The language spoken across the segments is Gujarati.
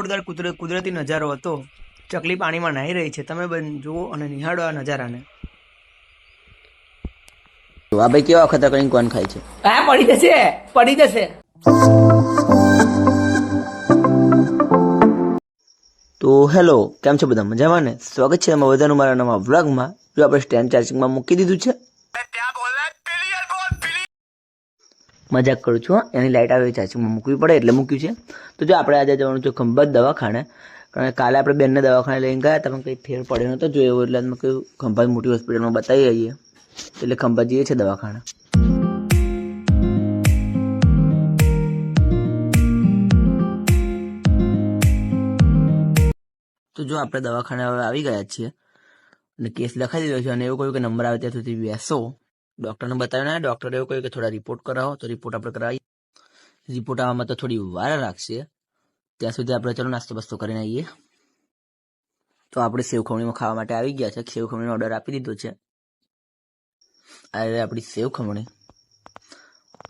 જોરદાર કુદરત કુદરતી નજારો હતો. ચકલી પાણીમાં નાહી રહી છે. તમે બન જુઓ અને નિહાળો આ નજારાને. આ ભાઈ કેવા અખતરા કરીને કોણ ખાય છે? હા પડી જશે. પડી જશે. તો હેલો કેમ છો બધા? મજામાં ને? સ્વાગત છે એમાં બધાનું મારા નવા વ્લોગમાં. જો આપણે સ્ટેન્ડ ચાર્જિંગમાં મૂકી દીધું છે. મજાક કરું છું એની લાઇટ આવે ચાર્જિંગમાં મૂકવી પડે એટલે મૂક્યું છે. તો જો આપણે આજે જવાનું છે ખંભાત દવાખાને. કારણ કે કાલે આપણે બેનને દવાખાને લઈને ગયા તમે કંઈ ફેર પડ્યો નહોતો જોયો એટલે અમે કહ્યું, ખંભાત મોટી હોસ્પિટલમાં બતાવી આવીએ. એટલે ખંભાત જઈએ છે દવાખાને. તો જો આપણે દવાખાને હવે આવી ગયા છીએ. અને કેસ લખાઈ દીધો છે અને એવું કહ્યું કે નંબર આવે ત્યાં સુધી બેસો. ડૉક્ટરને બતાવ્યું ને ડૉક્ટરે એવું કહ્યું કે થોડા રિપોર્ટ કરાવો. તો રિપોર્ટ આપણે કરાવી રિપોર્ટ આવવામાં તો થોડી વાર લાગશે. ત્યાં સુધી આપણે ચલો નાસ્તો બસ્તો કરીને આવીએ. તો આપણે સેવ ખમણીમાં ખાવા માટે આવી ગયા છે. સેવ ખમણીનો ઓર્ડર આપી દીધો છે. આ રહી આપણી સેવ ખમણી.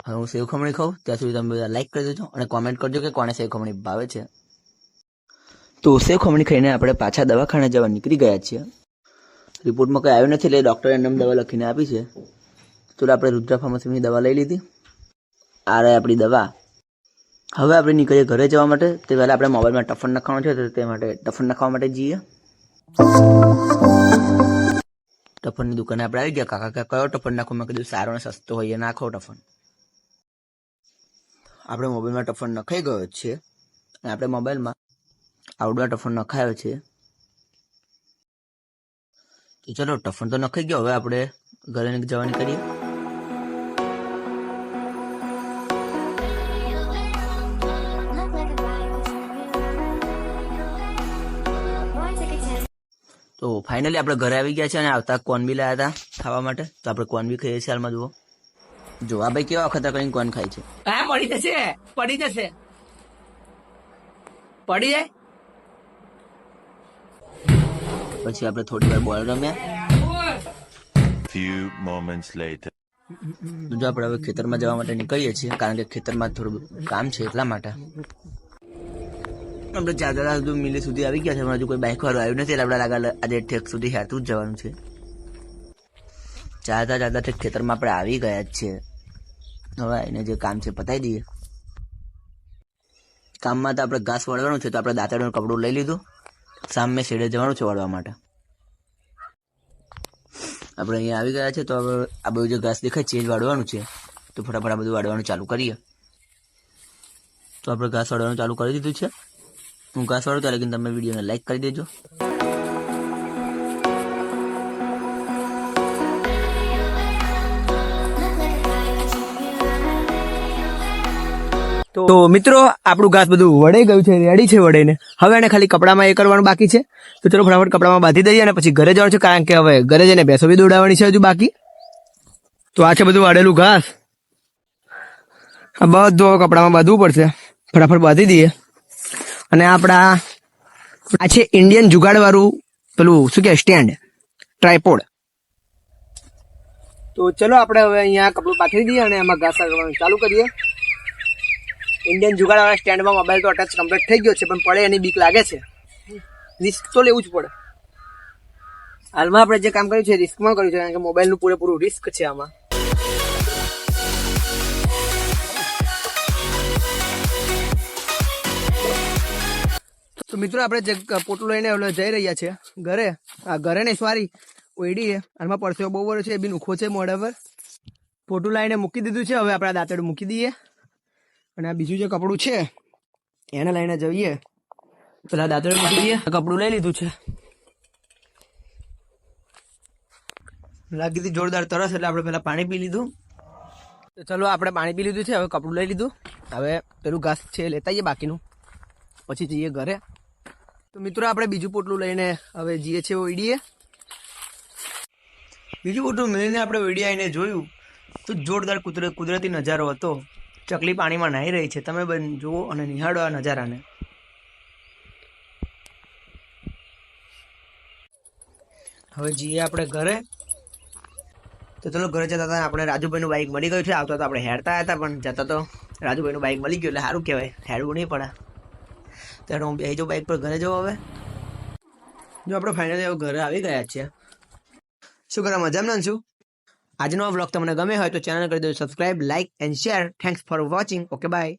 હવે હું સેવ ખમણી ખાઉં. ત્યાં સુધી તમે બધા લાઈક કરી દેજો અને કોમેન્ટ કરજો કે કોને સેવ ખમણી ભાવે છે. તો સેવ ખમણી ખાઈને આપણે પાછા દવાખાને જવા નીકળી ગયા છીએ. રિપોર્ટમાં કંઈ આવ્યું નથી એટલે ડૉક્ટરે એમને દવા લખીને આપી છે. તો આપણે રુદ્રા ફાર્મસીની દવા લઈ લીધી. આ રહી આપણી દવા. હવે આપણે નીકળીએ ઘરે જવા માટે. તે પહેલાં આપણે મોબાઈલમાં ટફન નાખવાનું છે, તો તે માટે ટફન નાખવા માટે જઈએ. ટફનની દુકાને આપણે આવી ગયા. કાકા કાકા કયો ટફન નાખો? મેં કીધું સારો અને સસ્તો હોય નાખો ટફન. આપણે મોબાઈલમાં ટફન નખાઈ ગયો છે. અને આપણે મોબાઈલમાં આઉટડોર ટફન નખાયો છે. તો ચલો, ટફન તો નખાઈ ગયો. હવે આપણે ઘરે જવાની કરીએ. તો ફાઇનલી આપણે ઘરે આવી ગયા છે અને આવતા કોન બી લાયા હતા ખાવા માટે. તો આપણે કોન બી ખાઈએ છીએ હાલમાં જુઓ. જો આ ભાઈ કેવા વખત કરીને કોન ખાય છે? હા પડી જશે પડી જશે. પડી જાય. પછી આપણે થોડી વાર બોલ રમ્યા. ફ્યુ મોમેન્ટ્સ લેટર જો આપણે હવે ખેતરમાં જવા માટે નીકળીએ છીએ કારણ કે ખેતરમાં થોડું કામ છે એટલા માટે. આપણે ચાદરા સુધી મિલે સુધી આવી ગયા છે. હજુ કોઈ બાઇક વાળું આવ્યું નથી. એટલે આપણે લાગે આજે ઠેક સુધી હેરતું જ જવાનું છે. ચાલતા ચાલતા ઠેક ખેતરમાં આપણે આવી ગયા જ છીએ. હવે એને જે કામ છે પતાવી દઈએ. કામમાં તો આપણે ઘાસ વળવાનું છે, તો આપણે દાંતરનું કપડું લઈ લીધું. સામે શેડે જવાનું છે વળવા માટે. આપણે અહીંયા આવી ગયા છે, તો હવે આ બધું જે ઘાસ દેખાય છે, એ જ વાળવાનું છે. તો ફટાફટ આ બધું વાળવાનું ચાલુ કરીએ. તો આપણે ઘાસ વાળવાનું ચાલુ કરી દીધું છે. હું ઘાસ વાળો લેકિન તમે વિડીયોને લાઈક કરી દેજો. તો મિત્રો, આપણું ઘાસ બધું વળે ગયું છે, રેડી છે વળીને હવે એને ખાલી કપડામાં એ કરવાનું બાકી છે. તો ચલો ફટાફટ કપડામાં બાંધી દઈએ અને પછી ઘરે જવાનું છે, કારણ કે હવે ઘરે જઈને ભેંસો બી દોડાવવાની છે હજુ બાકી. તો આ છે બધું વાળેલું ઘાસ. આ બધું કપડામાં બાંધવું પડશે. ફટાફટ બાંધી દઈએ. અને આપણા આ છે ઇન્ડિયન જુગાડવાળું પેલું શું કે સ્ટેન્ડ ટ્રાયપોડ તો ચલો આપણે હવે અહીંયા કપડું પાથરી દઈએ અને એમાં ઘાસ કરવાનું ચાલુ કરીએ. ઇન્ડિયન જુગાડવાળા સ્ટેન્ડમાં મોબાઈલ તો અટેચ કમ્પ્લીટ થઈ ગયો છે, પણ પડે એની બીક લાગે છે. રિસ્ક તો લેવું જ પડે. હાલમાં આપણે જે કામ કર્યું છે રિસ્કમાં કર્યું છે, કારણ કે મોબાઈલનું પૂરેપૂરું રિસ્ક છે આમાં. મિત્રો, આપણે જે પોટલું લઈને જઈ રહ્યા છે ઘરે. આ ઘરે નહીં, સોરી. ઓઈડી હાલમાં પરસેવો બહુ વરો છે એ બી નુખો છે મોઢા પર. પોટું લાવીને મૂકી દીધું છે. હવે આપણે દાંતડું મૂકી દઈએ. અને આ બીજું જે કપડું છે, એને લઈને જઈએ. પેલા દાંતડું મૂકી દઈએ. કપડું લઈ લીધું છે. લાગી હતી જોરદાર તરસ, એટલે આપણે પેલા પાણી પી લીધું. તો ચલો, આપણે પાણી પી લીધું છે. હવે કપડું લઈ લીધું. હવે પેલું ઘાસ છે લેતા આવીએ બાકીનું. પછી જઈએ ઘરે. તો મિત્રો, આપણે બીજું પોટલું લઈને હવે જઈએ છીએ ઓઈડીએ બીજું પોટલું મળીને આપણે ઓઈડી આવીને જોયું, તો જોરદાર કુદરત, કુદરતી નજારો હતો. ચકલી પાણીમાં નાહી રહી છે. તમે બન જુઓ અને નિહાળો આ નજારાને. હવે જઈએ આપણે ઘરે. તો ચલો, ઘરે જતા હતા આપણે રાજુભાઈનું બાઇક મળી ગયું છે. આવતા તો આપણે હેરતા હતા, પણ જતા તો રાજુભાઈનું બાઇક મળી ગયું, એટલે સારું કહેવાય. હેરવું નહીં પડે. ત્યારે હું બેહી જાઉં બાઇક પર ઘરે જવું હવે. જો આપણે ફાઇનલી ઘરે આવી ગયા છીએ. શું કરવા, મજામાં છું આજનો આ વ્લોગ તમને ગમે હોય તો ચેનલ કરી દો subscribe like and share thanks for watching okay bye